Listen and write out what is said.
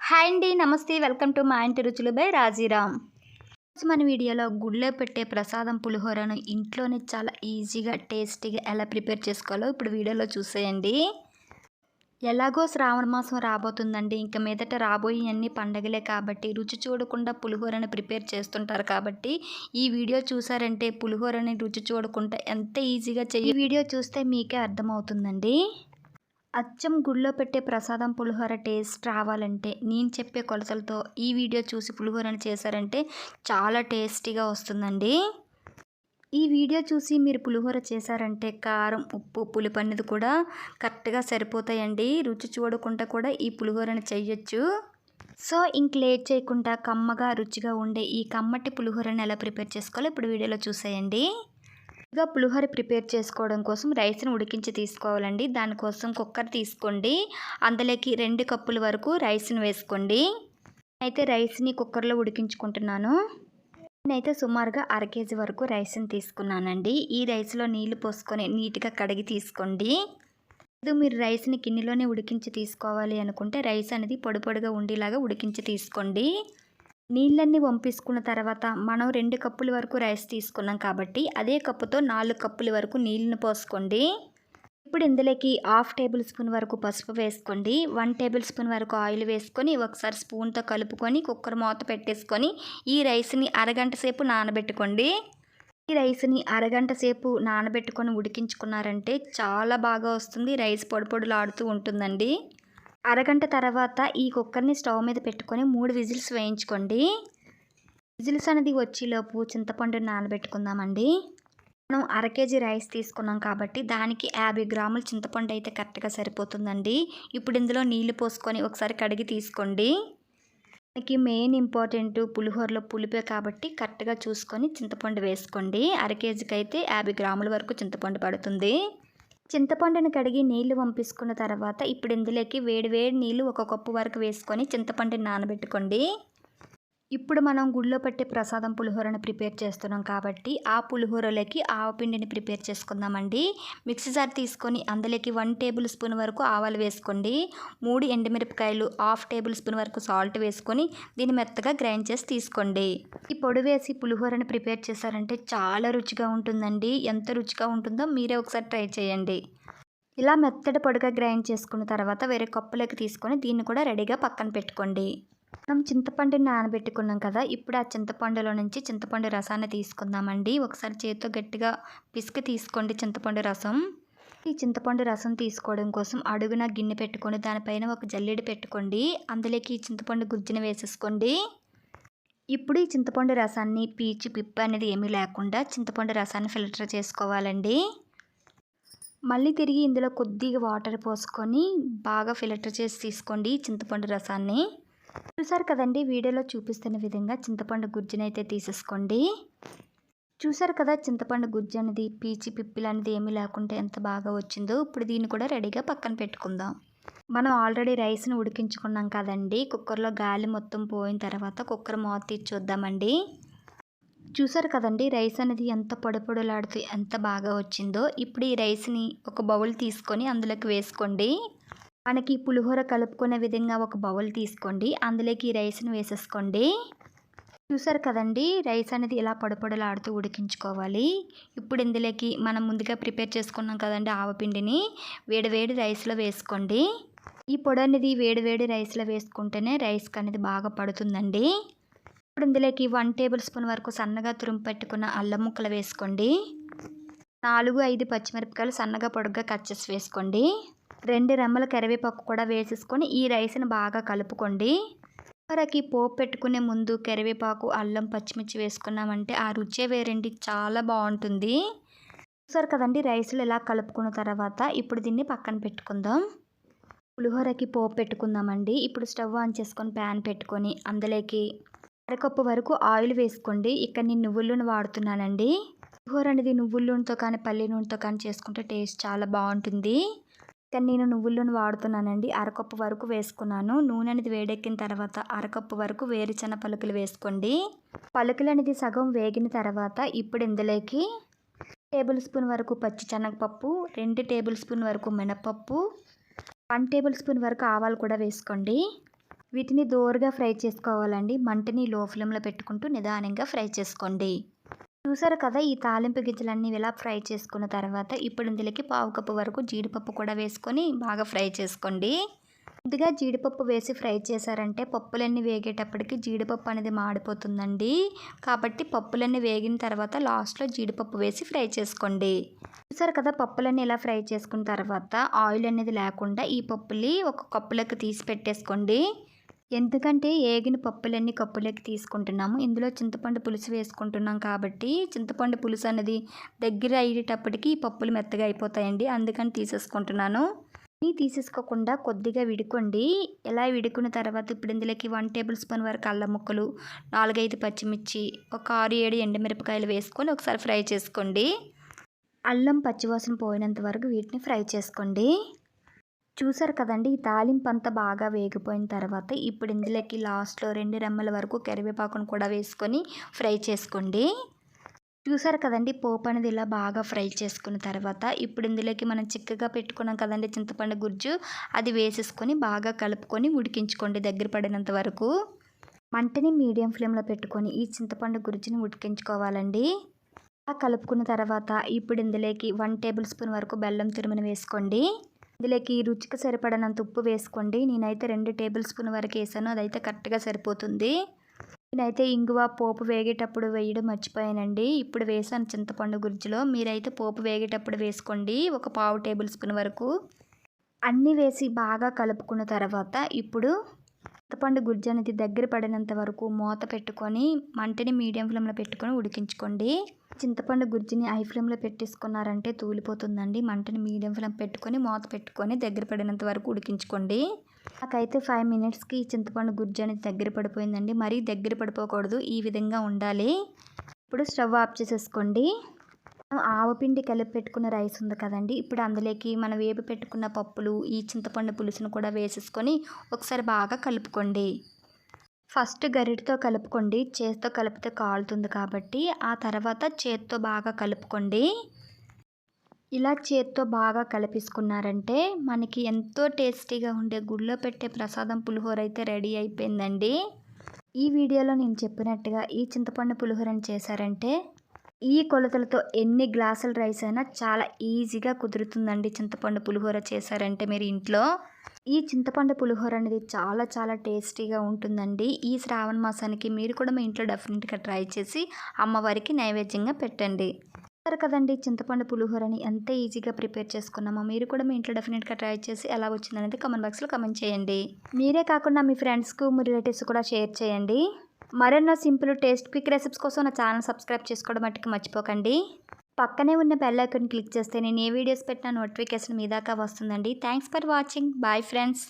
Hi అండి నమస్తే. Welcome to మా ఇంటి రుచులు బై రాజీరామ్. ఈరోజు మన వీడియోలో గుళ్ళో పెట్టే ప్రసాదం పులిహోరను ఇంట్లోనే చాలా ఈజీగా టేస్టీగా ఎలా ప్రిపేర్ చేసుకోవాలో ఇప్పుడు వీడియోలో చూసేయండి. ఎలాగో శ్రావణ మాసం రాబోతుందండి. ఇంక మీదట రాబోయే అన్ని పండగలే కాబట్టి రుచి చూడకుండా పులిహోరని ప్రిపేర్ చేస్తుంటారు కాబట్టి ఈ వీడియో చూసారంటే పులిహోరని రుచి చూడకుండా ఎంత ఈజీగా చెయ్యి ఈ వీడియో చూస్తే మీకే అర్థమవుతుందండి. అచ్చం గుళ్ళో పెట్టే ప్రసాదం పులిహోర టేస్ట్ రావాలంటే నేను చెప్పే కొలతలతో ఈ వీడియో చూసి పులిహోరని చేశారంటే చాలా టేస్టీగా వస్తుందండి. ఈ వీడియో చూసి మీరు పులిహోర చేశారంటే కారం ఉప్పు పులుపు అనేది కూడా కరెక్ట్గా సరిపోతాయండి. రుచి చూడకుండా కూడా ఈ పులిహోరని చేయొచ్చు సో ఇంక లేట్ చేయకుండా కమ్మగా రుచిగా ఉండే ఈ కమ్మటి పులిహోరని ఎలా ప్రిపేర్ చేసుకోవాలో ఇప్పుడు వీడియోలో చూసేయండి. ముందుగా పులిహోర ప్రిపేర్ చేసుకోవడం కోసం రైస్ని ఉడికించి తీసుకోవాలండి. దానికోసం కుక్కర్ తీసుకోండి. అందులోకి రెండు కప్పుల వరకు రైస్ని వేసుకోండి. అయితే రైస్ని కుక్కర్లో ఉడికించుకుంటున్నాను. నేనైతే సుమారుగా అర కేజీ వరకు రైస్ని తీసుకున్నానండి. ఈ రైస్లో నీళ్ళు పోసుకొని నీట్గా కడిగి తీసుకోండి. లేదు మీరు రైస్ని గిన్నెలోనే ఉడికించి తీసుకోవాలి అనుకుంటే రైస్ అనేది పొడి పొడిగా ఉండేలాగా ఉడికించి తీసుకోండి. నీళ్ళన్నీ వంపేసుకున్న తర్వాత మనం రెండు కప్పుల వరకు రైస్ తీసుకున్నాం కాబట్టి అదే కప్పుతో నాలుగు కప్పుల వరకు నీళ్ళను పోసుకోండి. ఇప్పుడు ఇందులోకి హాఫ్ టేబుల్ స్పూన్ వరకు పసుపు వేసుకోండి. వన్ టేబుల్ స్పూన్ వరకు ఆయిల్ వేసుకొని ఒకసారి స్పూన్తో కలుపుకొని కుక్కర్ మూత పెట్టేసుకొని ఈ రైస్ని అరగంట సేపు నానబెట్టుకోండి. ఈ రైస్ని అరగంట సేపు నానబెట్టుకొని ఉడికించుకున్నారంటే చాలా బాగా వస్తుంది. రైస్ పొడి పొడులాడుతూ ఉంటుందండి. అరగంట తర్వాత ఈ కుక్కర్ని స్టవ్ మీద పెట్టుకొని మూడు విజిల్స్ వేయించుకోండి. విజిల్స్ అనేది వచ్చేలోపు చింతపండు నానబెట్టుకుందామండి. మనం అర కేజీ రైస్ తీసుకున్నాం కాబట్టి దానికి యాభై గ్రాముల చింతపండు అయితే కరెక్ట్గా సరిపోతుందండి. ఇప్పుడు ఇందులో నీళ్ళు పోసుకొని ఒకసారి కడిగి తీసుకోండి. మనకి మెయిన్ ఇంపార్టెంట్ పులిహోరలో పులిపే కాబట్టి కరెక్ట్గా చూసుకొని చింతపండు వేసుకోండి. అర కేజీకి అయితే యాభై గ్రాముల వరకు చింతపండు పడుతుంది. చింతపండును కడిగి నీళ్ళు పంపించుకున్న తర్వాత ఇప్పుడు ఇందులోకి వేడి వేడి నీళ్ళు ఒక కప్పు వరకు వేసుకొని చింతపండుని నానబెట్టుకోండి. ఇప్పుడు మనం గుళ్ళో పట్టే ప్రసాదం పులిహోరను ప్రిపేర్ చేస్తున్నాం కాబట్టి ఆ పులిహోరలోకి ఆవపిండిని ప్రిపేర్ చేసుకుందామండి. మిక్సీ జార్ తీసుకొని అందులోకి వన్ టేబుల్ స్పూన్ వరకు ఆవాలు వేసుకోండి. మూడు ఎండుమిరపకాయలు హాఫ్ టేబుల్ స్పూన్ వరకు సాల్ట్ వేసుకొని దీన్ని మెత్తగా గ్రైండ్ చేసి తీసుకోండి. ఈ పొడి వేసి పులిహోరని ప్రిపేర్ చేశారంటే చాలా రుచిగా ఉంటుందండి. ఎంత రుచిగా ఉంటుందో మీరే ఒకసారి ట్రై చేయండి. ఇలా మెత్తడి పొడిగా గ్రైండ్ చేసుకున్న తర్వాత వేరే కప్పులోకి తీసుకొని దీన్ని కూడా రెడీగా పక్కన పెట్టుకోండి. మనం చింతపండుని నానబెట్టుకున్నాం కదా ఇప్పుడు ఆ చింతపండులో నుంచి చింతపండు రసాన్ని తీసుకుందామండి. ఒకసారి చేతితో గట్టిగా పిసికి తీసుకోండి చింతపండు రసం. ఈ చింతపండు రసం తీసుకోవడం కోసం అడుగున గిన్నె పెట్టుకొని దానిపైన ఒక జల్లెడ పెట్టుకోండి. అందులోకి ఈ చింతపండు గుజ్జుని వేసేసుకోండి. ఇప్పుడు ఈ చింతపండు రసాన్ని పీచు పిప్ప అనేది ఏమీ లేకుండా చింతపండు రసాన్ని ఫిల్టర్ చేసుకోవాలండి. మళ్ళీ తిరిగి ఇందులో కొద్దిగా వాటర్ పోసుకొని బాగా ఫిల్టర్ చేసి తీసుకోండి చింతపండు రసాన్ని. చూసారు కదండి వీడియోలో చూపిస్తున్న విధంగా చింతపండు గుజ్జుని అయితే తీసేసుకోండి. చూసారు కదా చింతపండు గుజ్జు అనేది పీచి పిప్పిలు అనేది ఏమీ లేకుండా ఎంత బాగా వచ్చిందో ఇప్పుడు దీన్ని కూడా రెడీగా పక్కన పెట్టుకుందాం. మనం ఆల్రెడీ రైస్ని ఉడికించుకున్నాం కదండి. కుక్కర్లో గాలి మొత్తం పోయిన తర్వాత కుక్కర్ మూత తీర్చొద్దామండి చూసారు కదండి రైస్ అనేది ఎంత పొడపొడలాడుతూ ఎంత బాగా వచ్చిందో. ఇప్పుడు ఈ రైస్ని ఒక బౌల్ తీసుకొని అందులోకి వేసుకోండి. మనకి పులిహోర కలుపుకునే విధంగా ఒక బౌల్ తీసుకోండి. అందులోకి ఈ వేసేసుకోండి. చూసారు కదండి రైస్ అనేది ఇలా పొడపొడలాడుతూ ఉడికించుకోవాలి. ఇప్పుడు ఇందులోకి మనం ముందుగా ప్రిపేర్ చేసుకున్నాం కదండి ఆవపిండిని వేడివేడి రైస్లో వేసుకోండి. ఈ పొడి అనేది వేడివేడి రైస్లో వేసుకుంటేనే రైస్కి అనేది బాగా పడుతుందండి. ఇప్పుడు ఇందులోకి వన్ టేబుల్ స్పూన్ వరకు సన్నగా తురుము పెట్టుకున్న అల్లం ముక్కలు వేసుకోండి. నాలుగు ఐదు పచ్చిమిరపకాయలు సన్నగా పొడుగ్గా కట్ చేసి వేసుకోండి. రెండు రెమ్మల కరివేపాకు కూడా వేసేసుకొని ఈ రైస్ని బాగా కలుపుకోండి. కూరకి పోపు పెట్టుకునే ముందు కరివేపాకు అల్లం పచ్చిమిర్చి వేసుకున్నామంటే ఆ రుచే వేరండి. చాలా బాగుంటుంది. చూసారు కదండి రైస్లో ఇలా కలుపుకున్న తర్వాత ఇప్పుడు దీన్ని పక్కన పెట్టుకుందాం. పులిహోరకి పోపు పెట్టుకుందామండి. ఇప్పుడు స్టవ్ ఆన్ చేసుకొని ప్యాన్ పెట్టుకొని అందులోకి అరకప్పు వరకు ఆయిల్ వేసుకోండి. ఇక్కడ నేను నువ్వుల నూనె వాడుతున్నానండి. పులిహోర అనేది నువ్వుల నూనెతో కానీ పల్లి నూనెతో కానీ చేసుకుంటే టేస్ట్ చాలా బాగుంటుంది. కానీ నేను నువ్వులను వాడుతున్నానండి. అరకప్పు వరకు వేసుకున్నాను. నూనె అనేది వేడెక్కిన తర్వాత అరకప్పు వరకు వేరుచెన పలుకులు వేసుకోండి. పలుకులు అనేది సగం వేగిన తర్వాత ఇప్పుడు ఇందులోకి టేబుల్ స్పూన్ వరకు పచ్చి శనగపప్పు రెండు టేబుల్ స్పూన్ వరకు మినపప్పు వన్ టేబుల్ స్పూన్ వరకు ఆవాలు కూడా వేసుకోండి. వీటిని దోరగా ఫ్రై చేసుకోవాలండి. మంటని లో ఫ్లేమ్లో పెట్టుకుంటూ నిదానంగా ఫ్రై చేసుకోండి. చూసారు కదా ఈ తాలింపు గింజలన్నీ ఇలా ఫ్రై చేసుకున్న తర్వాత ఇప్పుడు ఇందులోకి పావు కప్పు వరకు జీడిపప్పు కూడా వేసుకొని బాగా ఫ్రై చేసుకోండి. ముందుగా జీడిపప్పు వేసి ఫ్రై చేశారంటే పప్పులన్నీ వేగేటప్పటికి జీడిపప్పు అనేది మాడిపోతుందండి. కాబట్టి పప్పులన్నీ వేగిన తర్వాత లాస్ట్లో జీడిపప్పు వేసి ఫ్రై చేసుకోండి. చూసారు కదా పప్పులన్నీ ఇలా ఫ్రై చేసుకున్న తర్వాత ఆయిల్ అనేది లేకుండా ఈ పప్పుని ఒక కప్పులోకి తీసి పెట్టేసుకోండి. ఎందుకంటే ఏగిన పప్పులన్నీ కప్పులోకి తీసుకుంటున్నాము. ఇందులో చింతపండు పులుసు వేసుకుంటున్నాం కాబట్టి చింతపండు పులుసు అనేది దగ్గర అయ్యేటప్పటికి పప్పులు మెత్తగా అయిపోతాయండి. అందుకని తీసేసుకుంటున్నాను. నీ తీసేసుకోకుండా కొద్దిగా విడుకోండి. ఎలా విడుకున్న తర్వాత ఇప్పుడు ఇందులోకి వన్ టేబుల్ స్పూన్ వరకు అల్లం ముక్కలు నాలుగైదు పచ్చిమిర్చి ఒక ఆరు ఏడు ఎండుమిరపకాయలు వేసుకొని ఒకసారి ఫ్రై చేసుకోండి. అల్లం పచ్చివాసన పోయినంత వరకు వీటిని ఫ్రై చేసుకోండి. చూసారు కదండి ఈ తాలింపు అంతా బాగా వేగిపోయిన తర్వాత ఇప్పుడు ఇందులోకి లాస్ట్లో రెండు రెమ్మల వరకు కరివేపాకును కూడా వేసుకొని ఫ్రై చేసుకోండి. చూసారు కదండి పోపు అనేది ఇలా బాగా ఫ్రై చేసుకున్న తర్వాత ఇప్పుడు ఇందులోకి మనం చిక్కగా పెట్టుకున్నాం కదండి చింతపండు గుజ్జు అది వేసేసుకొని బాగా కలుపుకొని ఉడికించుకోండి దగ్గర పడినంత వరకు. మంటని మీడియం ఫ్లేమ్లో పెట్టుకొని ఈ చింతపండు గుజ్జుని ఉడికించుకోవాలండి. కలుపుకున్న తర్వాత ఇప్పుడు ఇందులోకి వన్ టేబుల్ స్పూన్ వరకు బెల్లం తురుముని వేసుకోండి. ఇందులోకి రుచికి సరిపడనంత ఉప్పు వేసుకోండి. నేనైతే రెండు టేబుల్ స్పూన్ వరకు వేసాను. అదైతే కరెక్ట్గా సరిపోతుంది. నేనైతే ఇంగువ పోపు వేగేటప్పుడు వేయడం మర్చిపోయానండి. ఇప్పుడు వేసాను చింతపండు గుజ్జులో. మీరైతే పోపు వేగేటప్పుడు వేసుకోండి. ఒక పావు టేబుల్ స్పూన్ వరకు. అన్నీ వేసి బాగా కలుపుకున్న తర్వాత ఇప్పుడు చింతపండు గుజ్జు అనేది దగ్గర పడినంత వరకు మూత పెట్టుకొని మంటని మీడియం ఫ్లేమ్లో పెట్టుకొని ఉడికించుకోండి. చింతపండు గుజ్జుని హై ఫ్లేమ్లో పెట్టేసుకున్నారంటే తూలిపోతుందండి. మంటని మీడియం ఫ్లేమ్ పెట్టుకొని మూత పెట్టుకొని దగ్గర పడినంత వరకు ఉడికించుకోండి. నాకైతే ఫైవ్ మినిట్స్కి చింతపండు గుజ్జు అనేది దగ్గర పడిపోయిందండి. మరీ దగ్గర పడిపోకూడదు. ఈ విధంగా ఉండాలి. ఇప్పుడు స్టవ్ ఆఫ్ చేసేసుకోండి. ఆవపిండి కలిపి పెట్టుకున్న రైస్ ఉంది కదండి. ఇప్పుడు అందులోకి మనం వేపి పెట్టుకున్న పప్పులు ఈ చింతపండు పులుసును కూడా వేసేసుకొని ఒకసారి బాగా కలుపుకోండి. ఫస్ట్ గరిటతో కలుపుకోండి. చేతితో కలిపితే కాలుతుంది కాబట్టి ఆ తర్వాత చేత్తో బాగా కలుపుకోండి. ఇలా చేత్తో బాగా కలిపేసుకున్నారంటే మనకి ఎంతో టేస్టీగా ఉండే గుళ్ళో పెట్టే ప్రసాదం పులిహోర అయితే రెడీ అయిపోయిందండి. ఈ వీడియోలో నేను చెప్పినట్టుగా ఈ చింతపండు పులిహోరని చేశారంటే ఈ కొలతలతో ఎన్ని గ్లాసుల రైస్ అయినా చాలా ఈజీగా కుదురుతుందండి. చింతపండు పులిహోర చేశారంటే మీరు ఇంట్లో. ఈ చింతపండు పులిహోర అనేది చాలా చాలా టేస్టీగా ఉంటుందండి. ఈ శ్రావణ మాసానికి మీరు కూడా మీ ఇంట్లో డెఫినెట్గా ట్రై చేసి అమ్మవారికి నైవేద్యంగా పెట్టండి. సరే కదండి చింతపండు పులిహోరని ఎంత ఈజీగా ప్రిపేర్ చేసుకున్నామో మీరు కూడా మీ ఇంట్లో డెఫినెట్గా ట్రై చేసి ఎలా వచ్చిందనేది కామెంట్ బాక్స్లో కమెంట్ చేయండి. మీరే కాకుండా మీ ఫ్రెండ్స్కు మీ రిలేటివ్స్ కూడా షేర్ చేయండి. మరెన్నో సింపుల్ టేస్ట్ క్విక్ రెసిపీస్ కోసం నా ఛానల్ సబ్స్క్రైబ్ చేసుకోవడం మట్టుకు మర్చిపోకండి. పక్కనే ఉన్న బెల్ ఐకాన్ క్లిక్ చేస్తే నేను ఏ వీడియోస్ పెట్టిన నోటిఫికేషన్ మీ దాకా వస్తుందండి. Thanks for watching bye friends